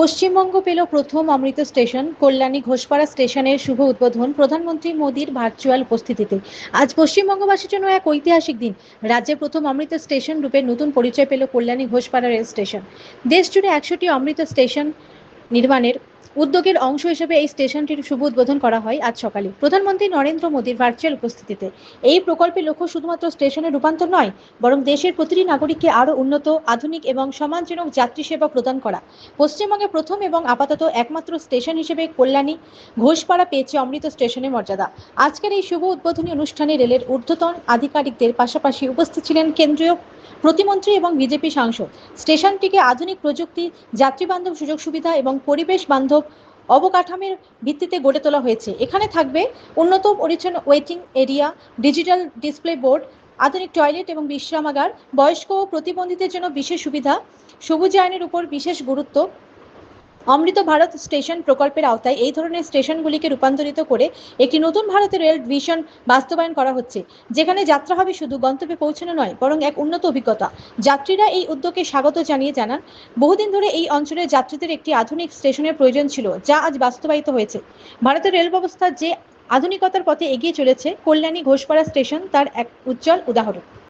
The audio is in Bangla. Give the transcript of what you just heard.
পশ্চিমবঙ্গ পেল প্রথম অমৃত স্টেশন। কল্যাণী ঘোষপাড়া স্টেশনের শুভ উদ্বোধন প্রধানমন্ত্রী মোদীর ভার্চুয়াল উপস্থিতিতে। আজ পশ্চিমবঙ্গবাসীর জন্য এক ঐতিহাসিক দিন। রাজ্যে প্রথম অমৃত স্টেশন রূপে নতুন পরিচয় পেল কল্যাণী ঘোষপাড়া রেল স্টেশন। দেশ জুড়ে একশোটি অমৃত স্টেশন নির্মাণের উদ্যোগের অংশ হিসেবে এই স্টেশনটির শুভ উদ্বোধন করা হয় আজ সকালে। প্রধানমন্ত্রী নরেন্দ্র মোদীর ভার্চুয়াল উপস্থিতিতে। এই প্রকল্পের লক্ষ্য শুধুমাত্র স্টেশনের রূপান্তর নয়, বরং দেশের প্রতিটি নাগরিককে আরও উন্নত, আধুনিক এবং সম্মানজনক যাত্রী সেবা প্রদান করা। পশ্চিমবঙ্গে প্রথম এবং আপাতত একমাত্র স্টেশন হিসেবে কল্যাণী ঘোষপাড়া পেয়েছে অমৃত স্টেশনের মর্যাদা। আজকের এই শুভ উদ্বোধনী অনুষ্ঠানে রেলের ঊর্ধ্বতন আধিকারিকদের পাশাপাশি উপস্থিত ছিলেন কেন্দ্রীয় প্রতিমন্ত্রী এবং বিজেপি সাংসদ। স্টেশনটিকে আধুনিক প্রযুক্তি, যাত্রীবান্ধব সুযোগ সুবিধা এবং পরিবেশ বান্ধব অবকাঠামোর ভিত্তিতে গড়ে তোলা হয়েছে। এখানে থাকবে উন্নত পরিচ্ছন্ন waiting area, digital display board, আধুনিক টয়লেট এবং বিশ্রামাগার, বয়স্ক ও প্রতিবন্ধীদের জন্য বিশেষ সুবিধা, সবুজায়নের উপর বিশেষ গুরুত্ব অমৃত ভারত স্টেশন প্রকল্পের আওতায় এই ধরনের স্টেশনগুলিকে রূপান্তরিত করে একটি নতুন ভারতের রেল ভিশন বাস্তবায়ন করা হচ্ছে, যেখানে যাত্রা হবে শুধু গন্তব্যে পৌঁছানো নয়, বরং এক উন্নত অভিজ্ঞতা। যাত্রীরা এই উদ্যোগকে স্বাগত জানিয়ে জানান, বহুদিন ধরে এই অঞ্চলের যাত্রীদের একটি আধুনিক স্টেশনের প্রয়োজন ছিল, যা আজ বাস্তবায়িত হয়েছে। ভারতের রেল ব্যবস্থা যে আধুনিকতার পথে এগিয়ে চলেছে, কল্যাণী ঘোষপাড়া স্টেশন তার এক উজ্জ্বল উদাহরণ।